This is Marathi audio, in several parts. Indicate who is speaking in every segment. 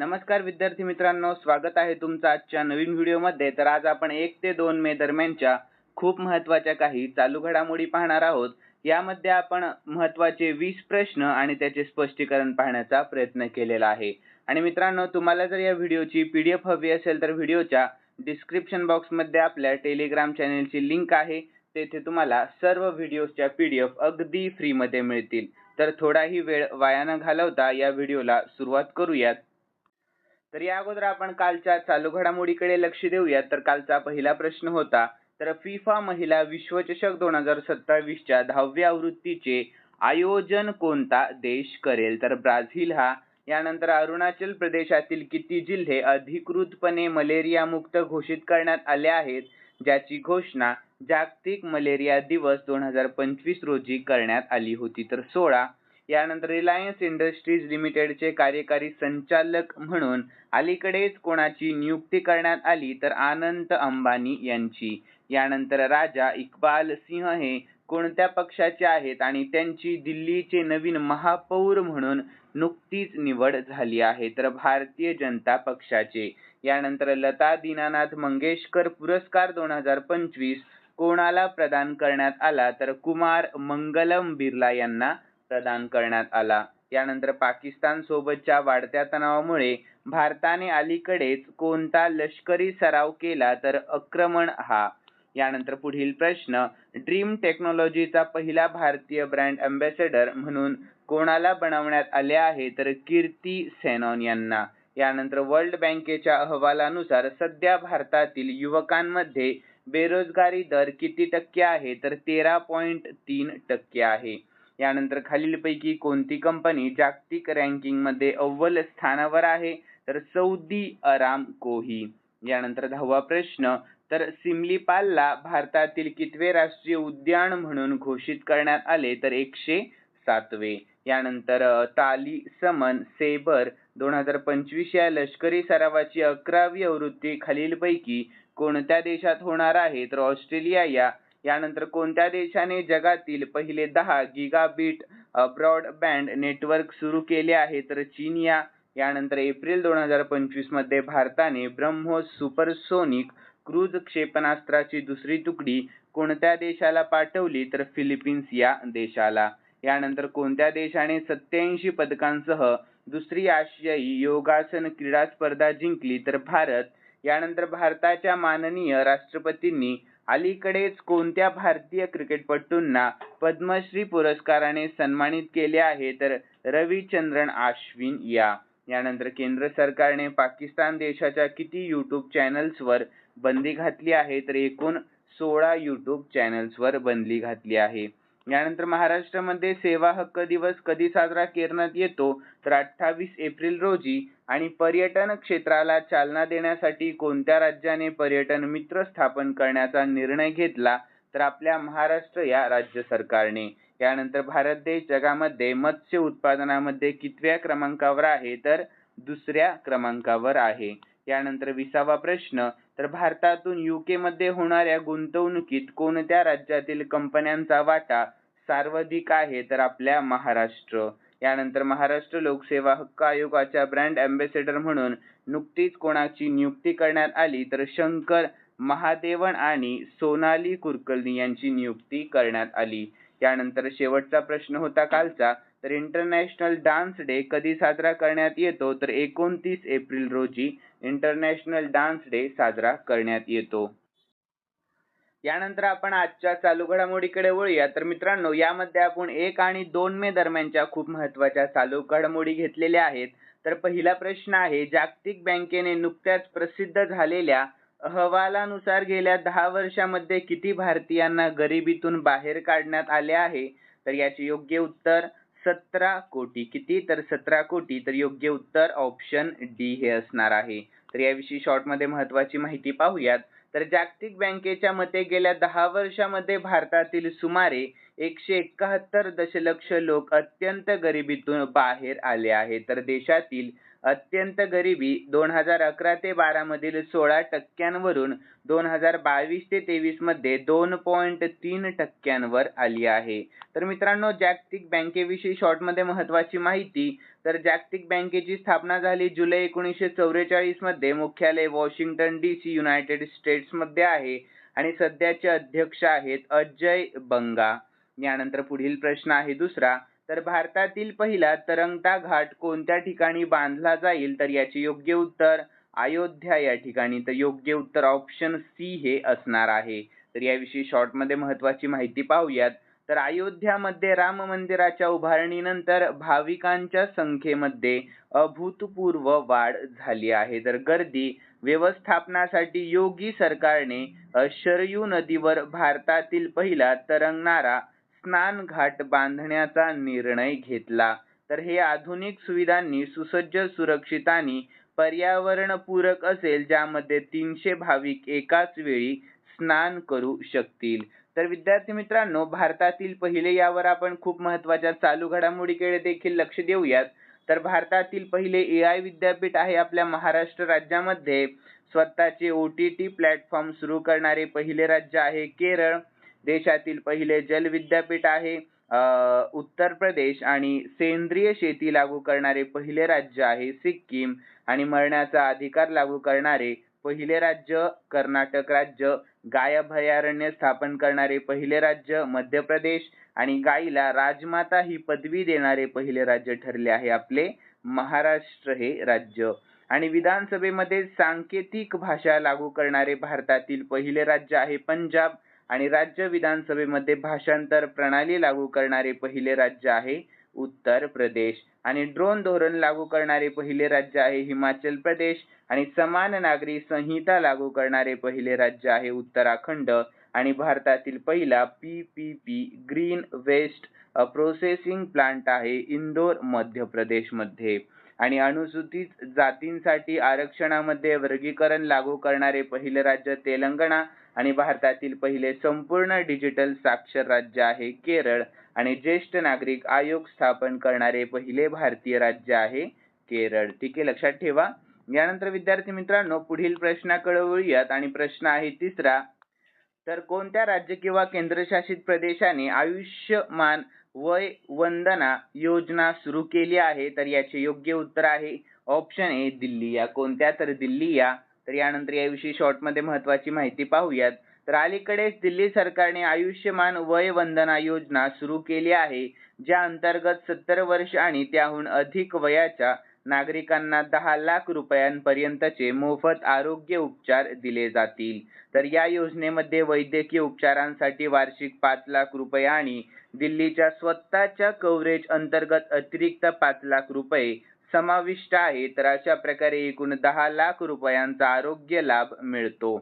Speaker 1: नमस्कार विद्यार्थी मित्रांनो स्वागत आहे तुमचं आजच्या नवीन व्हिडिओमध्ये. तर आज आपण एक ते दोन मे दरम्यानच्या खूप महत्त्वाच्या काही चालू घडामोडी पाहणार आहोत. यामध्ये आपण महत्त्वाचे वीस प्रश्न आणि त्याचे स्पष्टीकरण पाहण्याचा प्रयत्न केलेला आहे. आणि मित्रांनो तुम्हाला जर या व्हिडिओची पी डी एफ हवी असेल तर व्हिडिओच्या डिस्क्रिप्शन बॉक्समध्ये आपल्या टेलिग्राम चॅनेलची लिंक आहे. तेथे तुम्हाला सर्व व्हिडिओच्या एफ अगदी फ्रीमध्ये मिळतील. तर थोडाही वेळ वाया न घालवता या व्हिडिओला सुरुवात करूयात. तर या अगोदर आपण कालच्या चालू घडामोडीकडे लक्ष देऊयात. तर कालचा पहिला प्रश्न होता तर फिफा महिला विश्वचषक दोन हजार सत्तावीसच्या दहाव्या आवृत्तीचे आयोजन कोणता देश करेल? तर ब्राझील हा. यानंतर अरुणाचल प्रदेशातील किती जिल्हे अधिकृतपणे मलेरिया मुक्त घोषित करण्यात आले आहेत? ज्याची घोषणा जागतिक मलेरिया दिवस दोन हजार पंचवीस रोजी करण्यात आली होती. तर सोळा यानंतर रिलायन्स इंडस्ट्रीज लिमिटेडचे कार्यकारी संचालक म्हणून अलीकडेच कोणाची नियुक्ती करण्यात आली तर आनंद अंबानी यांची. यानंतर राजा इक्बाल सिंह हे कोणत्या पक्षाचे आहेत आणि त्यांची दिल्लीचे नवीन महापौर म्हणून नुकतीच निवड झाली आहे तर भारतीय जनता पक्षाचे. यानंतर लता दीनानाथ मंगेशकर पुरस्कार दोन हजार पंचवीस कोणाला प्रदान करण्यात आला तर कुमार मंगलम बिर्ला यांना प्रदान करण्यात आला. यानंतर पाकिस्तान सोबतच्या वाढत्या तणावामुळे भारताने अलीकडेच कोणता लष्करी सराव केला तर आक्रमण हा. यानंतर पुढील प्रश्न ड्रीम टेक्नॉलॉजीचा पहिला भारतीय ब्रँड अँबॅसेडर म्हणून कोणाला बनवण्यात आले आहे तर कीर्ती सेनॉन यांना. यानंतर वर्ल्ड बँकेच्या अहवालानुसार सध्या भारतातील युवकांमध्ये बेरोजगारी दर किती टक्के आहे तर तेरा पॉईंट तीन टक्के आहे. यानंतर खालीलपैकी कोणती कंपनी जागतिक रँकिंगमध्ये अव्वल स्थानावर आहे? तर सौदी अरामको ही यानंतर दहावा प्रश्न तर सिमलीपालला भारतातील कितवे राष्ट्रीय उद्यान म्हणून घोषित करण्यात आले? तर एकशे सातवे. यानंतर ताली समन सेबर दोन हजार पंचवीस या लष्करी सरावाची अकरावी आवृत्ती खालीलपैकी कोणत्या देशात होणार आहे? तर ऑस्ट्रेलिया या यानंतर कोणत्या देशाने जगातील पहिले दहा गिगाबीट ब्रॉडबँड नेटवर्क सुरू केले आहे? तर चीन या यानंतर एप्रिल दोन हजार पंचवीसमध्ये भारताने ब्रह्मोस सुपरसोनिक क्रूज क्षेपणास्त्राची दुसरी तुकडी कोणत्या देशाला पाठवली? तर फिलिपिन्स या देशाला. यानंतर कोणत्या देशाने सत्याऐंशी पदकांसह दुसरी आशियाई योगासन क्रीडा स्पर्धा जिंकली? तर भारत. यानंतर भारताच्या माननीय राष्ट्रपतींनी अलीकडेच कोणत्या भारतीय क्रिकेटपटूंना पद्मश्री पुरस्काराने सन्मानित केले आहे? तर रविचंद्रन आश्विन या. यानंतर केंद्र सरकारने पाकिस्तान देशाच्या किती यूट्यूब चॅनल्सवर बंदी घातली आहे? तर एकूण सोळा यूट्यूब चॅनल्सवर बंदी घातली आहे. यानंतर महाराष्ट्रामध्ये सेवा हक्क दिवस कधी साजरा करण्यात येतो? तर अठ्ठावीस एप्रिल रोजी. आणि पर्यटन क्षेत्राला चालना देण्यासाठी कोणत्या राज्याने पर्यटन मित्र स्थापन करण्याचा निर्णय घेतला? तर आपल्या महाराष्ट्र या राज्य सरकारने. यानंतर भारत देश जगामध्ये मत्स्य उत्पादनामध्ये कितव्या क्रमांकावर आहे? तर दुसऱ्या क्रमांकावर आहे. यानंतर विसावा प्रश्न. तर भारतातून युके मध्ये होणाऱ्या गुंतवणुकीत कोणत्या राज्यातील कंपन्यांचा वाटा सर्वाधिक आहे? तर आपल्या महाराष्ट्र. यानंतर महाराष्ट्र लोकसेवा हक्क आयोगाच्या ब्रँड अँबॅसेडर म्हणून नुकतीच कोणाची नियुक्ती करण्यात आली? तर शंकर महादेवन आणि सोनाली कुलकर्णी यांची नियुक्ती करण्यात आली. यानंतर शेवटचा प्रश्न होता कालचा. तर इंटरनॅशनल डान्स डे कधी साजरा करण्यात येतो? तर एकोणतीस एप्रिल रोजी इंटरनॅशनल डान्स डे साजरा करण्यात येतो. यानंतर आपण आजच्या चालू घडामोडीकडे वळूया. तर मित्रांनो यामध्ये आपण एक आणि दोन मे दरम्यानच्या खूप महत्त्वाच्या चालू घडामोडी घेतलेल्या आहेत. तर पहिला प्रश्न आहे जागतिक बँकेने नुकत्याच प्रसिद्ध झालेल्या अहवालानुसार गेल्या दहा वर्षामध्ये किती भारतीयांना गरिबीतून बाहेर काढण्यात आले आहे? तर याचे योग्य उत्तर सतरा कोटी. किती? तर सतरा कोटी. तर योग्य उत्तर ऑप्शन डी हे असणार आहे. तर याविषयी शॉर्टमध्ये महत्वाची माहिती पाहूयात. तर जागतिक बँकेच्या मते गेल्या दहा वर्षामध्ये भारतातील सुमारे एकशे एकाहत्तर दशलक्ष लोक अत्यंत गरिबीतून बाहेर आले आहेत. तर देशातील अत्यंत गरिबी दोन हजार अकरा ते बारा मधील सोळा टक्क्यांवरून दोन हजार बावीस ते तेवीसमध्ये दोन पॉईंट तीन टक्क्यांवर आली आहे. तर मित्रांनो जागतिक बँकेविषयी शॉर्टमध्ये महत्वाची माहिती तर जागतिक बँकेची स्थापना झाली जुलै एकोणीसशे चौवेचाळीसमध्ये. मुख्यालय वॉशिंग्टन डी सी युनायटेड स्टेट्समध्ये आहे आणि सध्याचे अध्यक्ष आहेत अजय बंगा. यानंतर पुढील प्रश्न आहे दुसरा तर भारतातील पहिला तरंगता घाट कोणत्या ठिकाणी बांधला जाईल? तर याचे योग्य उत्तर अयोध्या या ठिकाणी. तर योग्य उत्तर ऑप्शन सी हे असणार आहे. तर याविषयी शॉर्टमध्ये महत्वाची माहिती पाहूयात. तर अयोध्यामध्ये राम मंदिराच्या उभारणीनंतर भाविकांच्या संख्येमध्ये अभूतपूर्व वाढ झाली आहे. तर गर्दी व्यवस्थापनासाठी योगी सरकारने शरयू नदीवर भारतातील पहिला तरंगणारा स्नान घाट बांधण्याचा निर्णय घेतला. तर हे आधुनिक सुविधांनी सुसज्ज सुरक्षित आणि पर्यावरणपूरक असेल ज्यामध्ये तीनशे भाविक एकाच वेळी स्नान करू शकतील. तर विद्यार्थी मित्रांनो भारतातील पहिले यावर आपण खूप महत्त्वाच्या चालू घडामोडीकडे देखील लक्ष देऊयात. तर भारतातील पहिले ए आय विद्यापीठ आहे आपल्या महाराष्ट्र राज्यामध्ये. स्वतःचे ओ टी टी प्लॅटफॉर्म सुरू करणारे पहिले राज्य आहे केरळ. देशातील पहिले जल विद्यापीठ आहे. उत्तर प्रदेश आणि सेंद्रिय शेती लागू करणारे पहिले राज्य आहे सिक्कीम. आणि मरण्याचा अधिकार लागू करणारे पहिले राज्य कर्नाटक राज्य. गाय अभयारण्य स्थापन करणारे पहिले राज्य मध्य प्रदेश. आणि गायीला राजमाता ही पदवी देणारे पहिले राज्य ठरले आहे आपले महाराष्ट्र हे राज्य. आणि विधानसभेमध्ये सांकेतिक भाषा लागू करणारे भारतातील पहिले राज्य आहे पंजाब. आणि राज्य विधानसभेमध्ये भाषांतर प्रणाली लागू करणारे पहिले राज्य आहे उत्तर प्रदेश. आणि ड्रोन धोरण लागू करणारे पहिले राज्य आहे हिमाचल प्रदेश. आणि समान नागरी संहिता लागू करणारे पहिले राज्य आहे उत्तराखंड. आणि भारतातील पहिला P P P green waste processing plant आहे इंदोर मध्य प्रदेशमध्ये आणि अनुसूचित जातींसाठी आरक्षणामध्ये वर्गीकरण लागू करणारे पहिले राज्य तेलंगणा. आणि भारतातील पहिले संपूर्ण डिजिटल साक्षर राज्य आहे केरळ. आणि ज्येष्ठ नागरिक आयोग स्थापन करणारे पहिले भारतीय राज्य आहे केरळ. ठीक आहे लक्षात ठेवा. यानंतर विद्यार्थी मित्रांनो पुढील प्रश्नाकडे वळूयात आणि प्रश्न आहे तिसरा तर कोणत्या राज्य किंवा केंद्रशासित प्रदेशाने आयुष्यमान वय वंदना योजना सुरू केली आहे? तर याचे योग्य उत्तर आहे ऑप्शन ए दिल्ली. या कोणत्या? तर दिल्ली या. तर यानंतर याविषयी शॉर्टमध्ये महत्त्वाची महत्वाची माहिती पाहूयात. तर अलीकडेच दिल्ली सरकारने आयुष्यमान वय वंदना योजना सुरू केली आहे ज्या अंतर्गत सत्तर वर्ष आणि त्याहून अधिक वयाच्या नागरिकांना दहा लाख रुपयांपर्यंतचे मोफत आरोग्य उपचार दिले जातील. तर या योजनेमध्ये वैद्यकीय उपचारांसाठी वार्षिक पाच लाख रुपये आणि दिल्लीच्या स्वतःच्या कव्हरेज अंतर्गत अतिरिक्त पाच लाख रुपये समाविष्ट आहे तर अशा प्रकारे एकूण दहा लाख रुपयांचा आरोग्य लाभ मिळतो.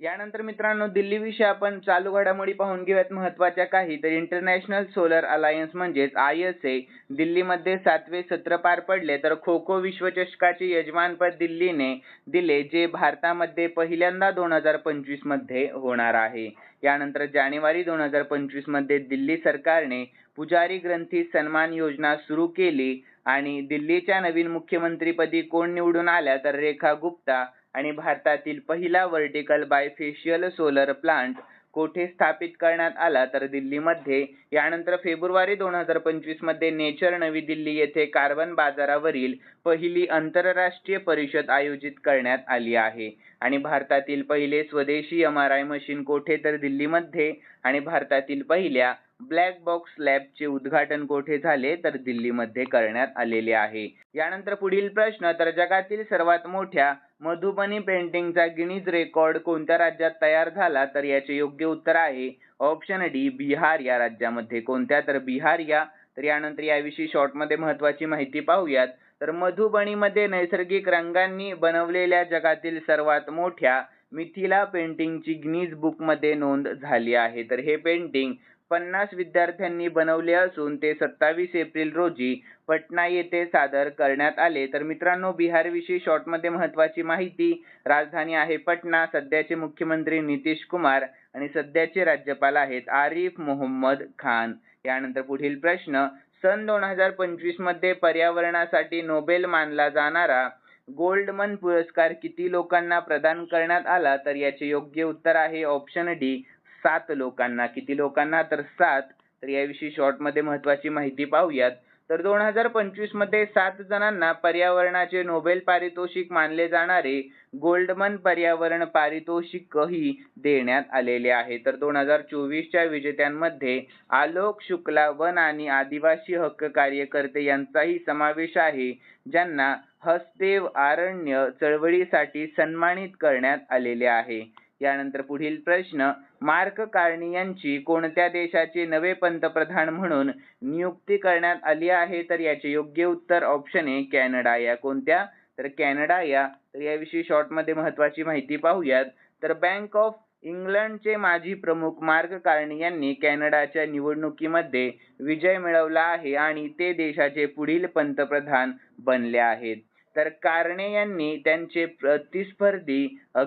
Speaker 1: यानंतर मित्रांनो दिल्लीविषयी आपण चालू घडामोडी पाहून घेऊयात महत्त्वाच्या काही तर इंटरनॅशनल सोलर अलायन्स म्हणजेच आय एस ए दिल्लीमध्ये सातवे सत्र पार पडले तर खो खो विश्वचषकाचे यजमानपद दिल्लीने दिले जे भारतामध्ये पहिल्यांदा दोन हजार पंचवीसमध्ये होणार आहे. यानंतर जानेवारी दोन हजार पंचवीसमध्ये दिल्ली सरकारने पुजारी ग्रंथी सन्मान योजना सुरू केली आणि दिल्लीच्या नवीन मुख्यमंत्रीपदी कोण निवडून आल्या तर रेखा गुप्ता आणि भारतातील पहिला वर्टिकल बायफेशियल सोलर प्लांट कोठे स्थापित करण्यात आला तर दिल्लीमध्ये? यानंतर फेब्रुवारी दोन हजार पंचवीसमध्ये नेचर नवी दिल्ली येथे कार्बन बाजारावरील पहिली आंतरराष्ट्रीय परिषद आयोजित करण्यात आली आहे. आणि भारतातील पहिले स्वदेशी एम आर आय मशीन कोठे तर दिल्लीमध्ये आणि भारतातील पहिल्या ब्लॅक बॉक्स लॅबचे उद्घाटन कोठे झाले तर दिल्लीमध्ये करण्यात आलेले आहे. यानंतर पुढील प्रश्न तर जगातील सर्वात मोठ्या मधुबनी पेंटिंगचा गिनीज रेकॉर्ड कोणत्या राज्यात तयार झाला तर याचे योग्य उत्तर आहे ऑप्शन डी बिहार. या राज्यामध्ये कोणत्या? तर बिहार या. तर यानंतर याविषयी शॉर्टमध्ये महत्त्वाची महत्वाची माहिती पाहूयात. तर मधुबनीमध्ये नैसर्गिक रंगांनी बनवलेल्या जगातील सर्वात मोठ्या मिथिला पेंटिंगची गिनीज बुकमध्ये नोंद झाली आहे. तर हे पेंटिंग पन्नास विद्यार्थ्यांनी बनवले असून ते सत्तावीस एप्रिल रोजी पटना येथे सादर करण्यात आले. तर मित्रांनो बिहार विषयी शॉर्टमध्ये महत्वाची माहिती राजधानी आहे पटना. सध्याचे मुख्यमंत्री नितीश कुमार आणि सध्याचे राज्यपाल आहेत आरिफ मोहम्मद खान. यानंतर पुढील प्रश्न सन दोन हजार पंचवीसमध्ये पर्यावरणासाठी नोबेल मानला जाणारा गोल्डमन पुरस्कार किती लोकांना प्रदान करण्यात आला? तर याचे योग्य उत्तर आहे ऑप्शन डी सात लोकांना किती लोकांना? तर सात. तर याविषयी शॉर्टमध्ये महत्वाची माहिती पाहूयात. तर दोन हजार पंचवीसमध्ये सात जणांना पर्यावरणाचे नोबेल पारितोषिक मानले जाणारे गोल्डमन पर्यावरण पारितोषिकही देण्यात आलेले आहे. तर दोन हजार चोवीसच्या विजेत्यांमध्ये आलोक शुक्ला वन आणि आदिवासी हक्क कार्यकर्ते यांचाही समावेश आहे ज्यांना हसदेव आरण्य चळवळीसाठी सन्मानित करण्यात आलेले आहे. यानंतर पुढील प्रश्न मार्क कार्णी यांची कोणत्या देशाचे नवे पंतप्रधान म्हणून नियुक्ती करण्यात आली आहे? तर याचे योग्य उत्तर ऑप्शन ए कॅनडा. या कोणत्या? तर कॅनडा या. तर याविषयी शॉर्टमध्ये महत्वाची माहिती पाहूयात. तर बँक ऑफ इंग्लंडचे माजी प्रमुख मार्क कार्णी यांनी कॅनडाच्या निवडणुकीमध्ये विजय मिळवला आहे आणि ते देशाचे पुढील पंतप्रधान बनले आहेत. तर कार्ने यांनी त्यांचे प्रतिस्पर्धी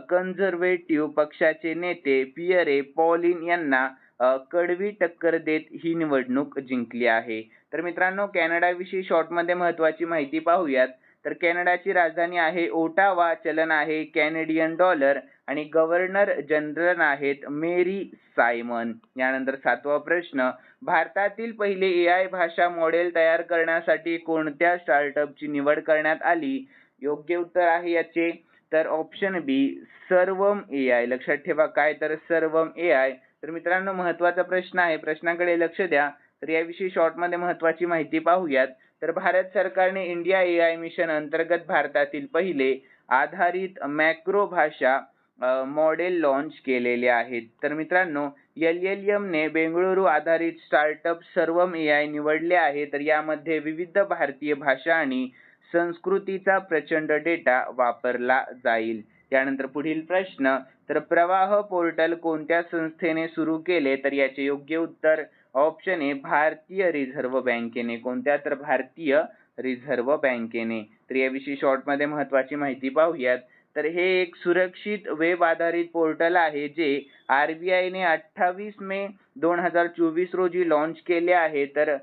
Speaker 1: कन्झर्वेटिव्ह पक्षाचे नेते पियरे पॉलिन यांना कडवी टक्कर देत ही निवडणूक जिंकली आहे. तर मित्रांनो कॅनडाविषयी शॉर्टमध्ये महत्वाची माहिती पाहूयात. तर कॅनडाची राजधानी आहे ओटावा चलन आहे कॅनेडियन डॉलर आणि गव्हर्नर जनरल आहेत मेरी सायमन. यानंतर सातवा प्रश्न भारतातील पहिले ए आय भाषा मॉडेल तयार करण्यासाठी कोणत्या स्टार्टअपची निवड करण्यात आली? योग्य उत्तर आहे याचे. तर ऑप्शन बी सर्वम ए आय लक्षात ठेवा काय तर सर्वम ए आय तर मित्रांनो महत्त्वाचा प्रश्न आहे. प्रश्नाकडे लक्ष द्या. तर याविषयी शॉर्टमध्ये महत्वाची माहिती पाहूयात. तर भारत सरकारने इंडिया ए आय मिशन अंतर्गत भारतातील पहिले आधारित मॅक्रो भाषा मॉडेल लॉन्च केलेले आहेत. तर मित्रांनो एल ने बेंगळुरू आधारित स्टार्टअप सर्वम ए आय निवडले आहे. तर यामध्ये विविध भारतीय भाषा आणि संस्कृतीचा प्रचंड डेटा वापरला जाईल. त्यानंतर पुढील प्रश्न तर प्रवाह पोर्टल कोणत्या संस्थेने सुरू केले? तर याचे योग्य उत्तर ऑप्शन ए भारतीय रिझर्व्ह बँकेने. कोणत्या? तर भारतीय रिझर्व्ह बँकेने. तर याविषयी शॉर्टमध्ये महत्वाची माहिती पाहूयात. तर हे एक सुरक्षित वेब आधारित पोर्टल आहे जे आरबीआय ने अठ्ठावीस मे दोन हजार चोवीस रोजी लॉन्च केले आहे. तर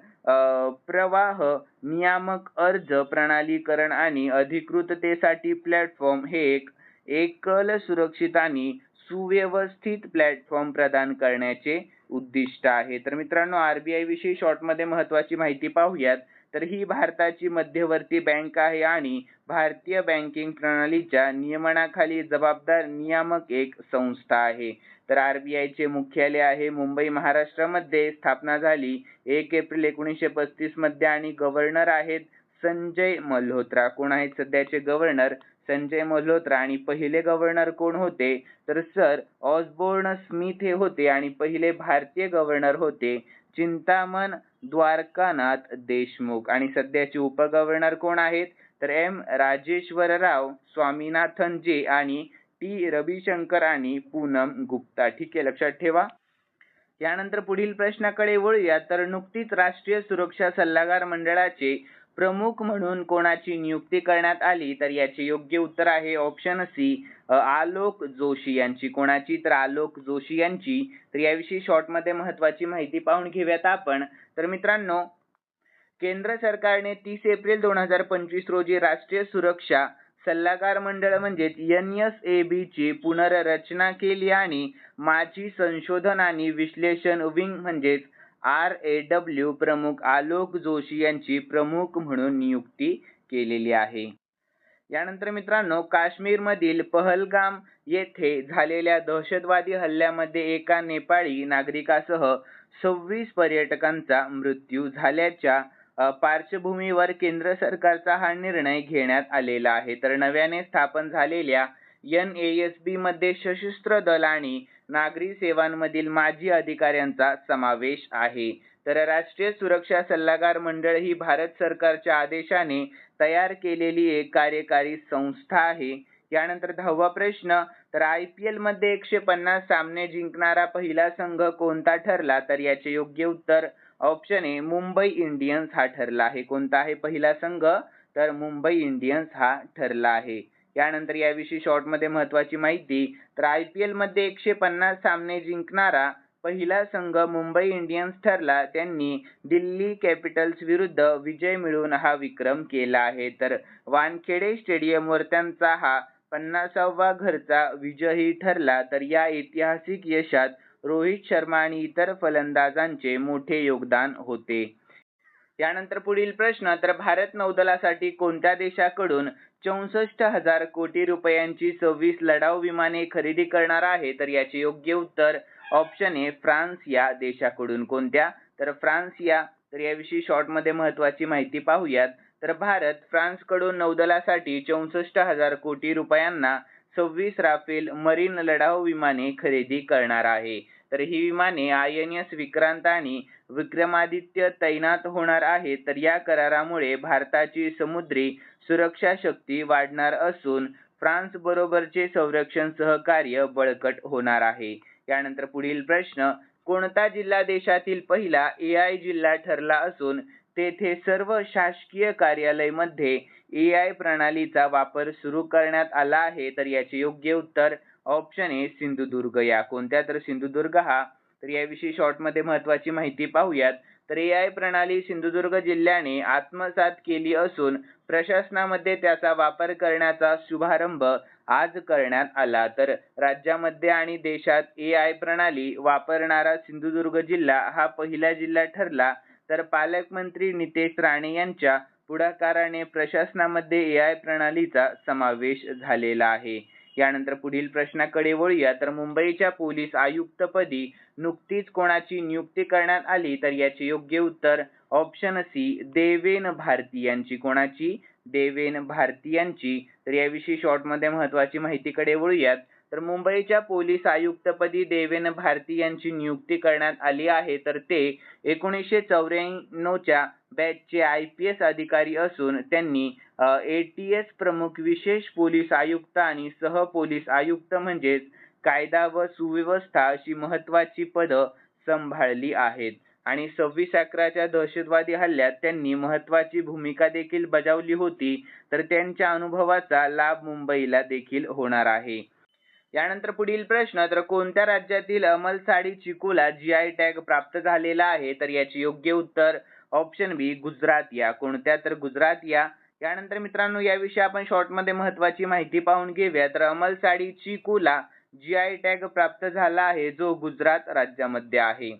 Speaker 1: प्रवाह नियामक अर्ज प्रणालीकरण आणि अधिकृततेसाठी प्लॅटफॉर्म हे एक एकल सुरक्षित आणि सुव्यवस्थित प्लॅटफॉर्म प्रदान करण्याचे उद्दिष्ट आहे. तर मित्रांनो आरबीआय विषयी शॉर्टमध्ये महत्वाची माहिती पाहूयात. तर ही भारताची मध्यवर्ती बँक आहे आणि भारतीय बँकिंग प्रणालीच्या नियमनाखाली जबाबदार नियामक एक संस्था आहे. तर आर बी आयचे मुख्यालय आहे मुंबई महाराष्ट्रामध्ये. स्थापना झाली एक एप्रिल एकोणीसशे पस्तीसमध्ये आणि गव्हर्नर आहेत संजय मल्होत्रा. कोण आहेत सध्याचे गव्हर्नर? संजय मल्होत्रा. आणि पहिले गव्हर्नर कोण होते? तर सर ऑसबोर्न स्मिथ हे होते आणि पहिले भारतीय गव्हर्नर होते. चिंतामन द्वारकानाथ देशमुख. आणि सध्याचे उपगव्हर्नर कोण आहेत? तर एम. राजेश्वरराव स्वामीनाथन जे आणि टी. रविशंकर आणि पूनम गुप्ता. ठीक आहे लक्षात ठेवा. यानंतर पुढील प्रश्नाकडे वळूया. तर नुकतीच राष्ट्रीय सुरक्षा सल्लागार मंडळाचे प्रमुख म्हणून कोणाची नियुक्ती करण्यात आली? तर याचे योग्य उत्तर आहे ऑप्शन सी आलोक जोशी यांची. कोणाची? तर आलोक जोशी यांची. तर याविषयी शॉर्टमध्ये महत्वाची माहिती पाहून घेऊयात आपण. तर मित्रांनो केंद्र सरकारने तीस एप्रिल दोन हजार पंचवीस रोजी राष्ट्रीय सुरक्षा सल्लागार मंडळ म्हणजेच एन एस ए बीची पुनर्रचना केली आणि माजी संशोधन आणि विश्लेषण विंग म्हणजेच आर ए डब्ल्यू प्रमुख आलोक जोशी यांची प्रमुख म्हणून नियुक्ती केलेली आहे. यानंतर मित्रांनो काश्मीरमधील पहलगाम येथे झालेल्या दहशतवादी हल्ल्यामध्ये एका नेपाळी नागरिकासह सव्वीस पर्यटकांचा मृत्यू झाल्याच्या पार्श्वभूमीवर केंद्र सरकारचा हा निर्णय घेण्यात आलेला आहे. तर नव्याने स्थापन झालेल्या एन ए एस बी मध्ये सशस्त्र दल आणि नागरी सेवांमधील माजी अधिकाऱ्यांचा समावेश आहे. तर राष्ट्रीय सुरक्षा सल्लागार मंडळ ही भारत सरकारच्या आदेशाने तयार केलेली एक कार्यकारी संस्था आहे. यानंतर दहावा प्रश्न तर आय पी एलमध्ये एकशे पन्नास सामने जिंकणारा पहिला संघ कोणता ठरला? तर याचे योग्य उत्तर ऑप्शन ए मुंबई इंडियन्स हा ठरला आहे. कोणता आहे पहिला संघ? तर मुंबई इंडियन्स हा ठरला आहे. यानंतर याविषयी शॉर्टमध्ये महत्वाची माहिती तर आय पी एलमध्ये एकशे पन्नास सामने जिंकणारा पहिला संघ मुंबई इंडियन्स ठरला. त्यांनी दिल्ली कॅपिटल्स विरुद्ध विजय मिळवून हा विक्रम केला आहे. तर वानखेडे स्टेडियमवर त्यांचा हा पन्नासावा घरचा विजयही ठरला तर या ऐतिहासिक यशात रोहित शर्मा आणि इतर फलंदाजांचे मोठे योगदान होते. यानंतर पुढील प्रश्न तर भारत नौदलासाठी कोणत्या देशाकडून चौसष्ट हजार कोटी रुपयांची सव्वीस लढाऊ विमाने खरेदी करणार आहे? तर याचे योग्य उत्तर ऑप्शन ए फ्रान्स. या देशाकडून कोणत्या? तर फ्रान्स या. तर याविषयी शॉर्टमध्ये महत्वाची माहिती पाहूयात. तर भारत फ्रान्सकडून नौदलासाठी चौसष्ट हजार कोटी रुपयांना सव्वीस राफेल मरीन लढाऊ विमाने खरेदी करणार आहे. तर ही विमाने आय एन एस विक्रांत आणि विक्रमादित्य तैनात होणार आहेत. तर या करारामुळे भारताची समुद्री सुरक्षा शक्ती वाढणार असून फ्रान्स बरोबरचे संरक्षण सहकार्य बळकट होणार आहे. यानंतर पुढील प्रश्न कोणता जिल्हा देशातील पहिला ए आय जिल्हा ठरला असून तेथे सर्व शासकीय कार्यालयमध्ये ए आय प्रणालीचा वापर सुरू करण्यात आला आहे. तर याचे योग्य उत्तर ऑप्शन ए सिंधुदुर्ग. या कोणत्या तर सिंधुदुर्ग हा. तर याविषयी शॉर्टमध्ये महत्वाची माहिती पाहूयात. तर ए आय प्रणाली सिंधुदुर्ग जिल्ह्याने आत्मसात केली असून प्रशासनामध्ये त्याचा वापर करण्याचा शुभारंभ आज करण्यात आला. तर राज्यामध्ये आणि देशात ए आय प्रणाली वापरणारा सिंधुदुर्ग जिल्हा हा पहिला जिल्हा ठरला. तर पालकमंत्री नितेश राणे यांच्या पुढाकाराने प्रशासनामध्ये ए आय प्रणालीचा समावेश झालेला आहे. यानंतर पुढील प्रश्नाकडे वळूया. तर मुंबईच्या पोलीस आयुक्तपदी नुकतीच कोणाची नियुक्ती करण्यात आली तर याचे योग्य उत्तर ऑप्शन सी देवेन भारती यांची. कोणाची? देवेन भारती यांची. तर याविषयी शॉर्टमध्ये महत्वाची माहितीकडे वळूयात. तर मुंबईच्या पोलीस आयुक्तपदी देवेन भारती यांची नियुक्ती करण्यात आली आहे. तर ते एकोणीसशे चौऱ्याण्णवच्या बॅचचे आय पी एस अधिकारी असून त्यांनी ए टी एस प्रमुख विशेष पोलीस आयुक्त आणि सह पोलीस आयुक्त म्हणजेच कायदा व सुव्यवस्था अशी महत्वाची पदं सांभाळली आहेत. आणि सव्वीस अकराच्या दहशतवादी हल्ल्यात त्यांनी महत्वाची भूमिका देखील बजावली होती. तर त्यांच्या अनुभवाचा लाभ मुंबईला देखील होणार आहे. यानंतर पुढील प्रश्न तर कोणत्या राज्यातील साडी चिकूला जी आय टॅग प्राप्त झालेला आहे? तर याचे योग्य उत्तर ऑप्शन बी गुजरात या. कोणत्या? तर गुजरात या. यानंतर मित्रांनो याविषयी आपण शॉर्टमध्ये महत्वाची माहिती पाहून घेऊया. तर साडी चिकूला जी आय टॅग प्राप्त झाला आहे जो गुजरात राज्यामध्ये आहे.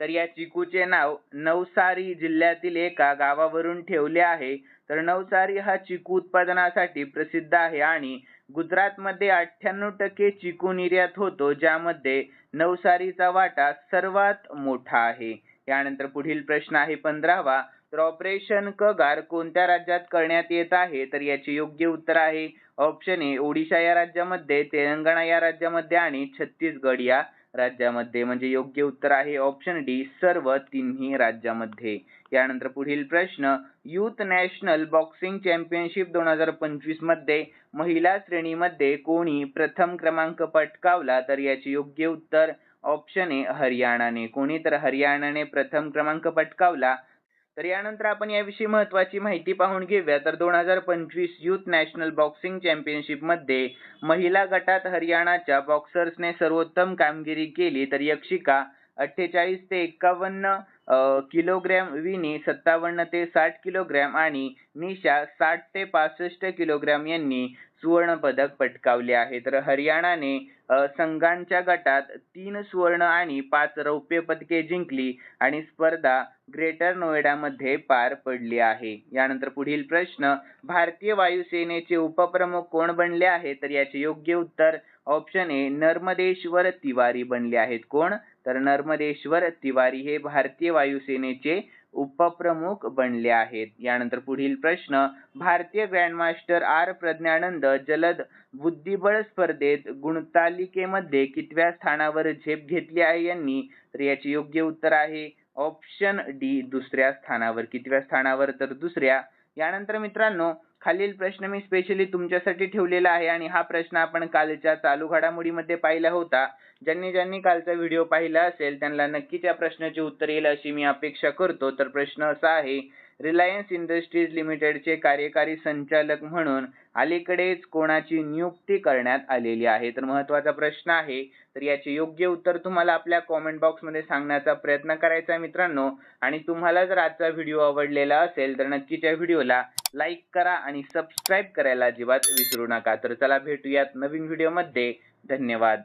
Speaker 1: तर या चिकूचे नाव नवसारी जिल्ह्यातील एका गावावरून ठेवले आहे. तर नवसारी हा चिकू उत्पादनासाठी प्रसिद्ध आहे आणि गुजरातमध्ये अठ्ठ्याण्णव टक्के चिकू निर्यात होतो ज्यामध्ये नवसारीचा वाटा सर्वात मोठा आहे. यानंतर पुढील प्रश्न आहे पंधरावा. तर ऑपरेशन कगार कोणत्या राज्यात करण्यात येत आहे? तर याचे योग्य उत्तर आहे ऑप्शन ए ओडिशा या राज्यामध्ये तेलंगणा या राज्यामध्ये आणि छत्तीसगड या राज्यामध्ये. म्हणजे योग्य उत्तर आहे ऑप्शन डी सर्व तिन्ही राज्यामध्ये. यानंतर पुढील प्रश्न युथ नॅशनल बॉक्सिंग चॅम्पियनशिप दोन हजार पंचवीसमध्ये महिला श्रेणीमध्ये कोणी प्रथम क्रमांक पटकावला तर याचे योग्य उत्तर ऑप्शन ए हरियाणाने. कोणी तर हरियाणाने प्रथम क्रमांक पटकावला तर यानंतर आपण याविषयी महत्वाची माहिती पाहून घेऊया. तर दोन हजार पंचवीस युथ नॅशनल बॉक्सिंग चॅम्पियनशिपमध्ये महिला गटात हरियाणाच्या बॉक्सर्सने सर्वोत्तम कामगिरी केली. तर यक्षिका अठ्ठेचाळीस ते एकावन्न किलोग्रॅम विनी सत्तावन्न ते साठ किलोग्रॅम आणि निशा साठ ते पासष्ट किलोग्रॅम यांनी सुवर्ण पदक पटकावले आहे. तर हरियाणाने संघांच्या गटात तीन सुवर्ण आणि पाच रौप्य पदके जिंकली आणि स्पर्धा ग्रेटर नोएडामध्ये पार पडली आहे. यानंतर पुढील प्रश्न भारतीय वायुसेनेचे उपप्रमुख कोण बनले आहे तर याचे योग्य उत्तर ऑप्शन ए नर्मदेश्वर तिवारी बनले आहेत. कोण? तर नर्मदेश्वर तिवारी हे भारतीय वायुसेनेचे उपप्रमुख बनले आहेत. यानंतर पुढील प्रश्न भारतीय ग्रँडमास्टर आर. प्रज्ञानंद जलद बुद्धिबळ स्पर्धेत गुणतालिकेमध्ये कितव्या स्थानावर झेप घेतली आहे यांनी? तर याचे योग्य उत्तर आहे ऑप्शन डी दुसऱ्या स्थानावर. कितव्या स्थानावर? तर दुसऱ्या यानंतर मित्रांनो खालील प्रश्न मी स्पेशली तुमच्यासाठी ठेवलेला आहे आणि हा प्रश्न आपण कालच्या चालू घडामोडीमध्ये पाहिला होता. ज्यांनी ज्यांनी कालचा व्हिडिओ पाहिला असेल त्यांना नक्कीच या प्रश्नाचे उत्तर येईल अशी मी अपेक्षा करतो. तर प्रश्न असा आहे रिलायन्स इंडस्ट्रीज लिमिटेडचे कार्यकारी संचालक म्हणून अलीकडेच कोणाची नियुक्ती करण्यात आलेली आहे? तर महत्त्वाचा प्रश्न आहे तर याचे योग्य उत्तर तुम्हाला आपल्या कॉमेंट बॉक्समध्ये सांगण्याचा प्रयत्न करायचा आहे मित्रांनो. आणि तुम्हाला जर आजचा व्हिडिओ आवडलेला असेल तर नक्कीच या व्हिडिओला लाईक करा आणि सबस्क्राईब करायला अजिबात विसरू नका. तर चला भेटूयात नवीन व्हिडिओमध्ये धन्यवाद.